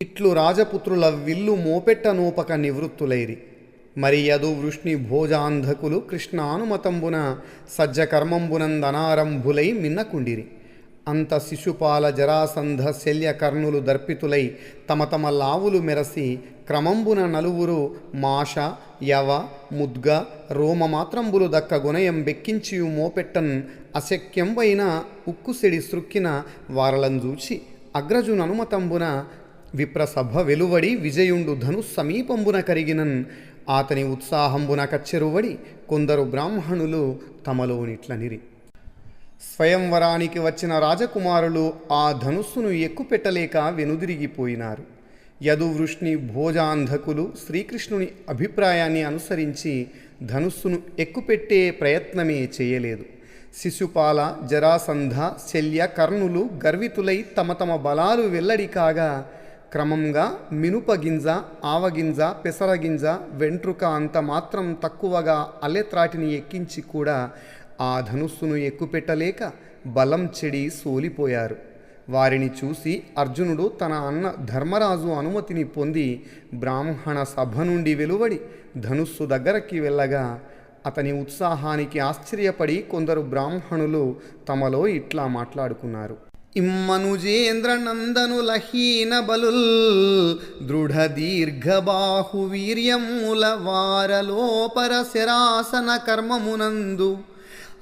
ఇట్లు రాజపుత్రుల విల్లు మోపెట్ట నూపక నివృత్తులైరి. మరి యదు వృష్ణి భోజాంధకులు కృష్ణానుమతంబున సజ్జ కర్మంబునందనారంభులై మిన్నకుండిరి. అంత శిశుపాల జరాసంధ శల్య కర్ణులు దర్పితులై తమ తమ లావులు మెరసి క్రమంబున నలువురు మాష యవ ముద్గ రోమ మాత్రంబులు దక్క గుణయం బెక్కించియు మోపెట్టన్ అశక్యంబైన ఉక్కుసెడి సృక్కిన వారలం చూచి అనుమతంబున విప్రసభ వెలువడి విజయుండు ధను సమీపంబున కరిగినన్. ఆతని ఉత్సాహంబున కచ్చెరువడి కొందరు బ్రాహ్మణులు తమలోనిట్లనిరి. స్వయంవరానికి వచ్చిన రాజకుమారులు ఆ ధనుస్సును ఎక్కుపెట్టలేక వెనుదిరిగిపోయినారు. యదువృష్ణి భోజాంధకులు శ్రీకృష్ణుని అభిప్రాయాన్ని అనుసరించి ధనుస్సును ఎక్కుపెట్టే ప్రయత్నమే చేయలేదు. శిశుపాల జరాసంధ శల్య కర్ణులు గర్వితులై తమ తమ బలాలు వెల్లడి కాగా క్రమంగా మినుప గింజ ఆవగింజ పెసరగింజ వెంట్రుక అంత మాత్రం తక్కువగా అలెత్రాటిని ఎక్కించి కూడా ఆ ధనుస్సును ఎక్కుపెట్టలేక బలం చెడి సోలిపోయారు. వారిని చూసి అర్జునుడు తన అన్న ధర్మరాజు అనుమతిని పొంది బ్రాహ్మణ సభ నుండి వెలువడి ధనుస్సు దగ్గరకి వెళ్ళగా అతని ఉత్సాహానికి ఆశ్చర్యపడి కొందరు బ్రాహ్మణులు తమలో ఇట్లా మాట్లాడుకున్నారు. ఇమ్మనుజేంద్ర నందనుల బలుల్ దృఢ దీర్ఘ బాహు వీర్యముల వారలోపర శరాసన కర్మమునందు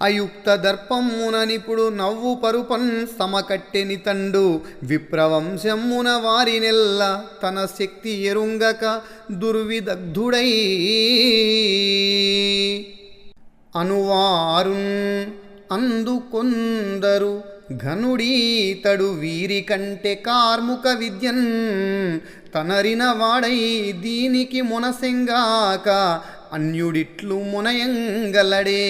అయుక్త దర్పమున నిపుడు నవ్వు పరుపన్ సమకట్టెని తండు విప్రవంశమున వారినెల్ల తన శక్తి ఎరుంగక దుర్విదగ్ధుడై అనువారున్ అందుకొందరు ఘనుడీతడు వీరి కంటే కార్ముక విద్యన్ తనరిన వాడై దీనికి మునసెంగాక అన్యుడిట్లు మునయంగలడే.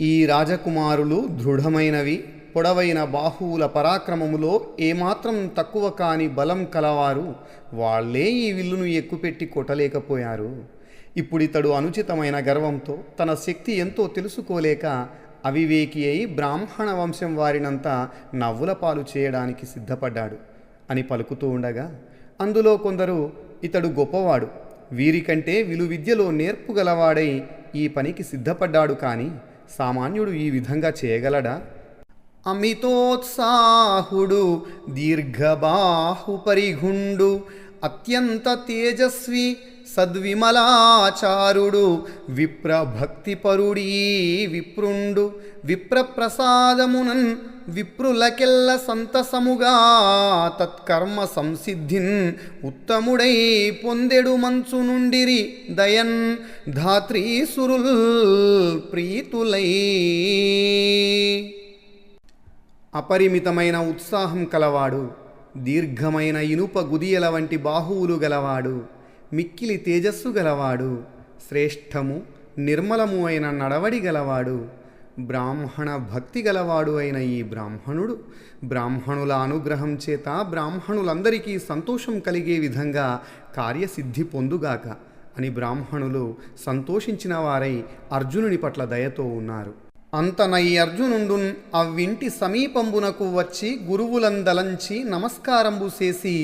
ఈ రాజకుమారులు దృఢమైనవి పొడవైన బాహువుల పరాక్రమములో ఏమాత్రం తక్కువ కాని బలం కలవారు. వాళ్ళే ఈ విల్లును ఎక్కుపెట్టి కొట్టలేకపోయారు. ఇప్పుడితడు అనుచితమైన గర్వంతో తన శక్తి ఎంతో తెలుసుకోలేక అవివేకి అయి బ్రాహ్మణ వంశం వారినంతా నవ్వుల పాలు చేయడానికి సిద్ధపడ్డాడు అని పలుకుతూ ఉండగా అందులో కొందరు ఇతడు గొప్పవాడు వీరికంటే విలువిద్యలో నేర్పుగలవాడై ఈ పనికి సిద్ధపడ్డాడు కానీ సామాన్యుడు ఈ విధంగా చేయగలడా? అమితోత్సాహుడు దీర్ఘబాహుపరిగుండు అత్యంత తేజస్వి సద్విమలాచారుడు విప్రభక్తిపరుడీ విప్రుండు విప్రప్రసాదమునన్ విప్రులకెల్ల సంతసముగా తత్కర్మ సంసిద్ధిన్ ఉత్తముడై పొందెడు మంచు నుండిరి దయన్ ధాత్రీసురుల్ ప్రీతులై. అపరిమితమైన ఉత్సాహం కలవాడు దీర్ఘమైన ఇనుప గుదియల వంటి బాహువులు గలవాడు. మిక్కిలి తేజస్సు గలవాడు శ్రేష్టము నిర్మలము అయిన నడవడి గలవాడు బ్రాహ్మణ భక్తి గలవాడు అయిన ఈ బ్రాహ్మణుడు. బ్రాహ్మణుల అనుగ్రహం చేత బ్రాహ్మణులందరికీ సంతోషం కలిగే విధంగా కార్యసిద్ధి పొందుగాక అని బ్రాహ్మణులు సంతోషించిన వారై అర్జునుని పట్ల దయతో ఉన్నారు. అంతనై అర్జునుండున్ అవ్వింటి సమీపంబునకు వచ్చి గురువులందలంచి నమస్కారంబు చేసి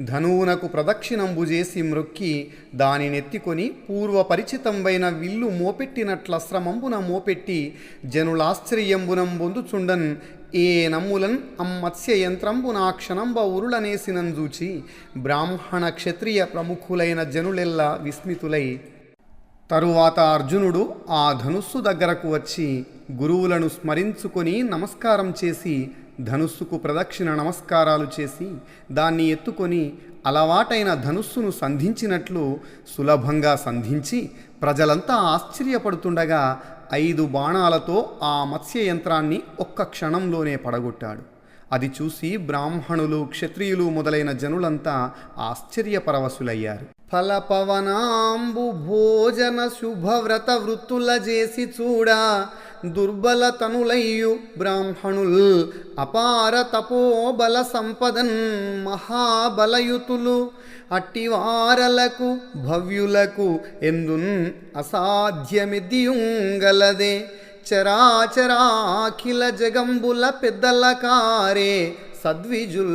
ధనువునకు ప్రదక్షిణంబు చేసి మృక్కి దానినెత్తికొని పూర్వపరిచితంబైన విల్లు మోపెట్టినట్ల శ్రమంబున మోపెట్టి జనులాశ్చర్యంబునం పొందుచుండన్ ఏ నమ్ములన్ అమ్మత్స్య యంత్రంబు నా క్షణంబ ఉరులనేసినంజూచి బ్రాహ్మణ క్షత్రియ ప్రముఖులైన జనులెల్లా విస్మితులై. తరువాత అర్జునుడు ఆ ధనుస్సు దగ్గరకు వచ్చి గురువులను స్మరించుకొని నమస్కారం చేసి ధనుస్సుకు ప్రదక్షిణ నమస్కారాలు చేసి దాన్ని ఎత్తుకొని అలవాటైన ధనుస్సును సంధించినట్లు సులభంగా సంధించి ప్రజలంతా ఆశ్చర్యపడుతుండగా ఐదు బాణాలతో ఆ మత్స్య యంత్రాన్ని ఒక్క క్షణంలోనే పడగొట్టాడు. అది చూసి బ్రాహ్మణులు క్షత్రియులు మొదలైన జనులంతా ఆశ్చర్యపరవశులయ్యారు. ఫలపవనాంబు భోజన శుభవ్రత వృత్తుల చేసి చూడా దుర్బల తనులయ్యు బ్రాహ్మణుల్ అపార తపోబల సంపదన్ మహాబలయుతులు అట్టివారలకు భవ్యులకు ఎందున్ అసాధ్యమిదియుంగలదే. చరాచరాఖిల జగంబుల పెద్దల కారే సద్విజుల్.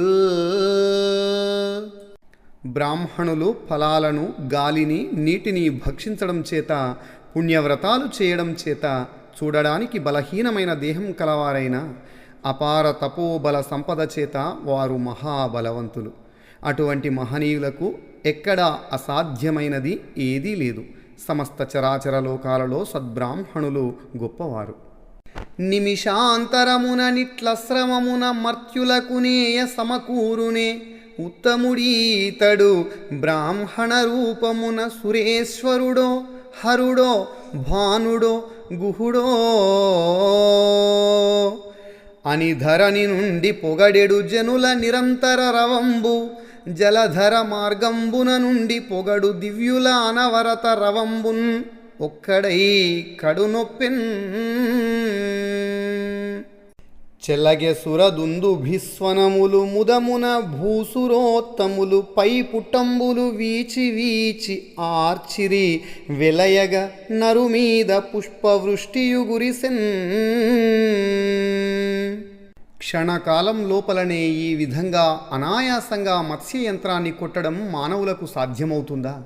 బ్రాహ్మణులు ఫలాలను గాలిని నీటిని భక్షించడం చేత పుణ్యవ్రతాలు చేయడం చేత చూడడానికి బలహీనమైన దేహం కలవారైన అపార తపోబల సంపద చేత వారు మహాబలవంతులు. అటువంటి మహనీయులకు ఎక్కడా అసాధ్యమైనది ఏదీ లేదు. సమస్త చరాచర లోకాలలో సద్బ్రాహ్మణులు గొప్పవారు. నిమిషాంతరమున నిట్ల శ్రమమున మర్త్యులకునేయ సమకూరునే ఉత్తముడీతడు బ్రాహ్మణ రూపమున సురేశ్వరుడో హరుడో భానుడో గుహుడో. అని ధరణి నుండి పొగడెడు జనుల నిరంతర రవంబు జలధర మార్గంబున నుండి పొగడు దివ్యుల అనవరత రవంబున్ ఒక్కడై కడునొప్పెన్. చెలగె సురదుందు భిస్వనములు ముదమున భూసురోత్తములు పై పుట్టంబులు వీచి వీచి ఆర్చిరి వెలయగ నరుమీద పుష్పవృష్టియు గురిసెన్ క్షణకాలం లోపలనే ఈ విధంగా అనాయాసంగా మత్స్య యంత్రాన్ని కొట్టడం మానవులకు సాధ్యమవుతుందా?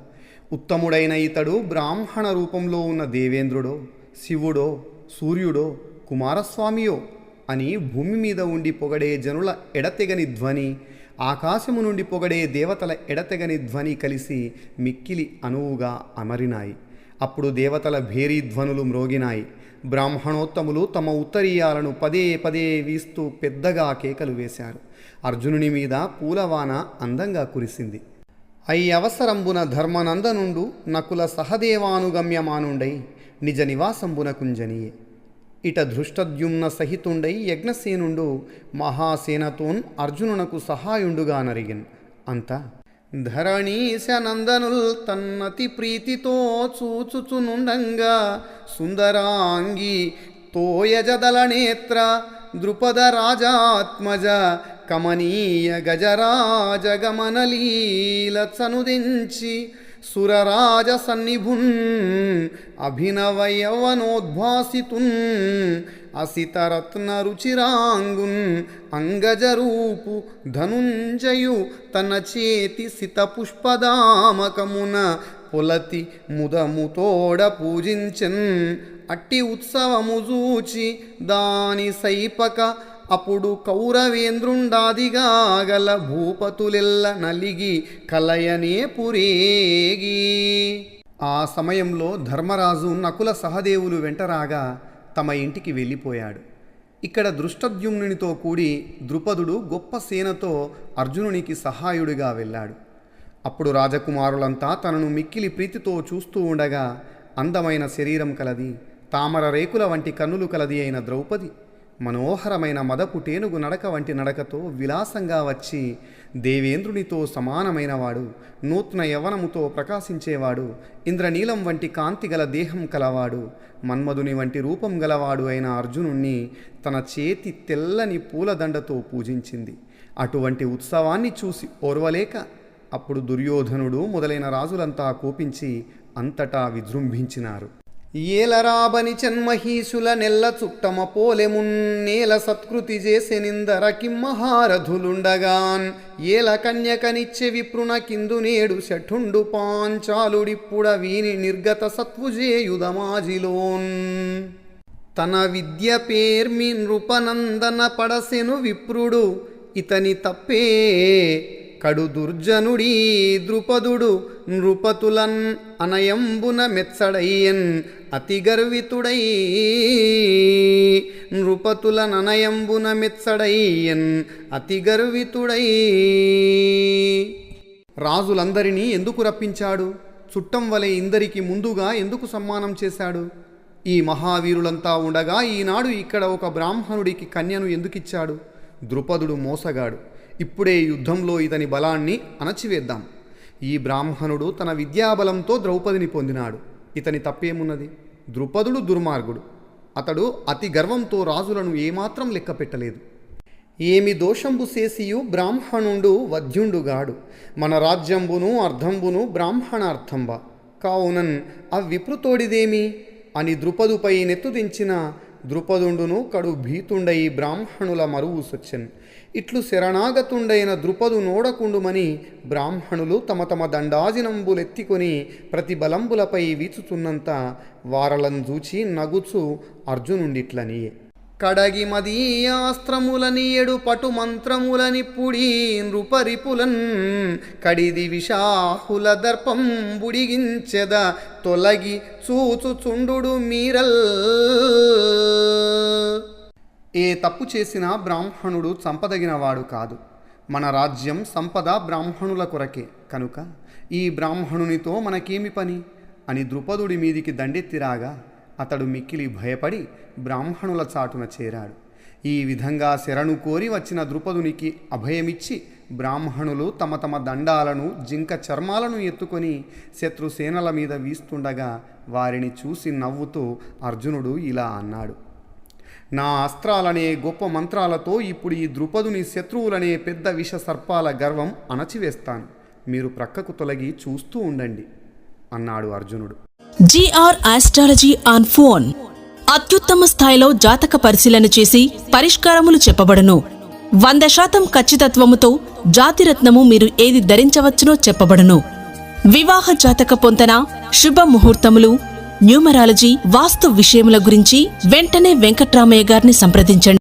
ఉత్తముడైన ఇతడు బ్రాహ్మణ రూపంలో ఉన్న దేవేంద్రుడో శివుడో సూర్యుడో కుమారస్వామియో అని భూమి మీద ఉండి పొగడే జనుల ఎడతెగని ధ్వని ఆకాశము నుండి పొగడే దేవతల ఎడతెగని ధ్వని కలిసి మిక్కిలి అనువుగా అమరినాయి. అప్పుడు దేవతల భేరీ ధ్వనులు మ్రోగినాయి. బ్రాహ్మణోత్తములు తమ ఉత్తరీయాలను పదే పదే వీస్తూ పెద్దగా కేకలు వేశారు. అర్జునుని మీద పూలవాన అందంగా కురిసింది. అయ్యవసరంబున ధర్మనందనుండు నకుల సహదేవానుగమ్యమానుండై నిజ నివాసంబున కుంజనీయే. ఇట ధృష్టద్యుమ్న సహితుండై యజ్ఞసేనుండు మహాసేనతోన్ అర్జునునకు సహాయుండుగా నరిగిన్ అంతా ధరణీశనందనుల్ తన్నతి ప్రీతితో చూచుచునుండంగా సుందరాంగి తోయజదల నేత్ర ద్రుపద రాజాత్మజ కమనీయ గజరాజ గమనలీల చనుదించి సురరాజ సన్నిభున్ అభినవయవనోద్భాసితున్ అసితరత్న రుచిరాంగున్ అంగజరూపు ధనుంజయు తన చేతి సిత పుష్పదామకమున పొలతి ముదముతోడ పూజించన్. అట్టి ఉత్సవము చూచి దాని సైపక అప్పుడు కౌరవేంద్రుండాదిగా గల భూపతులెల్ల నలిగి కలయనే పురేగి. ఆ సమయంలో ధర్మరాజు నకుల సహదేవులు వెంటరాగా తమ ఇంటికి వెళ్ళిపోయాడు. ఇక్కడ దృష్టద్యుమ్నునితో కూడి ద్రుపదుడు గొప్ప సేనతో అర్జునునికి సహాయుడిగా వెళ్ళాడు. అప్పుడు రాజకుమారులంతా తనను మిక్కిలి ప్రీతితో చూస్తూ ఉండగా అందమైన శరీరం కలది తామర రేకుల వంటి కన్నులు కలది అయిన ద్రౌపది మనోహరమైన మదపు టేనుగు నడక వంటి నడకతో విలాసంగా వచ్చి దేవేంద్రునితో సమానమైనవాడు నూతన యవనముతో ప్రకాశించేవాడు ఇంద్రనీలం వంటి కాంతి గల దేహం కలవాడు మన్మధుని వంటి రూపం గలవాడు అయిన అర్జునుణ్ణి తన చేతి తెల్లని పూలదండతో పూజించింది. అటువంటి ఉత్సవాన్ని చూసి ఓర్వలేక అప్పుడు దుర్యోధనుడు మొదలైన రాజులంతా కోపించి అంతటా విజృంభించినారు. ఏలరాబని చన్మహీసుల నెల్ల చుట్టమ పోలెమున్ నేల సత్కృతి చేసెనిందర కిమ్మహారథులుండగాన్ ఏల కన్యకనిచ్చే విప్రున కిందు నేడు షఠుండు పాంచాలుడిప్పుడ వీని నిర్గత సత్వుజేయుధమాజిలోన్. తన విద్య పేర్మి నృపనందన పడసెను విప్రుడు ఇతని తప్పే కడు దుర్జనుడీ ద్రుపదుడు నృపతులన్ అనయంబున మెచ్చడయ్యన్ అతి గర్వితుడై నృపతులన్ అనయంబున మెచ్చడయ్యన్ అతి గర్వితుడై రాజులందరినీ ఎందుకు రప్పించాడు? చుట్టం వలె ఇందరికి ముందుగా ఎందుకు సమ్మానం చేశాడు? ఈ మహావీరులంతా ఉండగా ఈనాడు ఇక్కడ ఒక బ్రాహ్మణుడికి కన్యను ఎందుకిచ్చాడు? ద్రుపదుడు మోసగాడు. ఇప్పుడే యుద్ధంలో ఇతని బలాన్ని అణచివేద్దాం. ఈ బ్రాహ్మణుడు తన విద్యాబలంతో ద్రౌపదిని పొందినాడు. ఇతని తప్పేమున్నది? ద్రుపదుడు దుర్మార్గుడు. అతడు అతి గర్వంతో రాజులను ఏమాత్రం లెక్క పెట్టలేదు. ఏమి దోషంబు చేసియు బ్రాహ్మణుండు వధ్యుండుగాడు. మన రాజ్యంబును అర్ధంబును బ్రాహ్మణార్థంబ. కావునన్ అవిప్రుతోడిదేమి? అని ద్రుపదుపై నెత్తుదించిన ద్రుపదుండును కడు భీతుండయి బ్రాహ్మణుల మరువు సొచ్చెన్. ఇట్లు శరణాగతుండైన ద్రుపదు నోడకుండుమని బ్రాహ్మణులు తమ తమ దండాజినంబులెత్తికొని ప్రతి బలంబులపై వీచుతున్నంత వారలను చూచి నగుచు అర్జునుండిట్లనియే కడగి మదీయాస్త్రములని ఎడుపటు మంత్రములని పుడీ నృపరిపులన్ కడిది విషాహుల దర్పం బుడిగించెద తొలగి చూచుచుండు మీరల్. ఏ తప్పు చేసినా బ్రాహ్మణుడు చంపదగినవాడు కాదు. మన రాజ్యం సంపద బ్రాహ్మణుల కొరకే. కనుక ఈ బ్రాహ్మణునితో మనకేమి పని? అని ద్రుపదుడి మీదికి దండెత్తిరాగా అతడు మిక్కిలి భయపడి బ్రాహ్మణుల చాటున చేరాడు. ఈ విధంగా శరణు కోరి వచ్చిన ద్రుపదునికి అభయమిచ్చి బ్రాహ్మణులు తమ తమ దండాలను జింక చర్మాలను ఎత్తుకొని శత్రుసేనల మీద వీస్తుండగా వారిని చూసి నవ్వుతూ అర్జునుడు ఇలా అన్నాడు. నా అస్త్రాలనే గొప్ప మంత్రాలతో ఇప్పుడు ఈ ద్రుపదుని శత్రువులనే పెద్ద విష సర్పాల గర్వం అణచివేస్తాను. మీరు ప్రక్కకు తొలగి చూస్తూ ఉండండి అన్నాడు అర్జునుడు. జీఆర్ ఆస్ట్రాలజీ ఆన్ ఫోన్ అత్యుత్తమ స్థాయిలో జాతక పరిశీలన చేసి పరిష్కారములు చెప్పబడును. వంద శాతం ఖచ్చితత్వముతో జాతిరత్నము మీరు ఏది ధరించవచ్చునో చెప్పబడును. వివాహ జాతక పొంతన శుభ ముహూర్తములు న్యూమరాలజీ వాస్తు విషయముల గురించి వెంటనే వెంకట్రామయ్య గారిని సంప్రదించండి.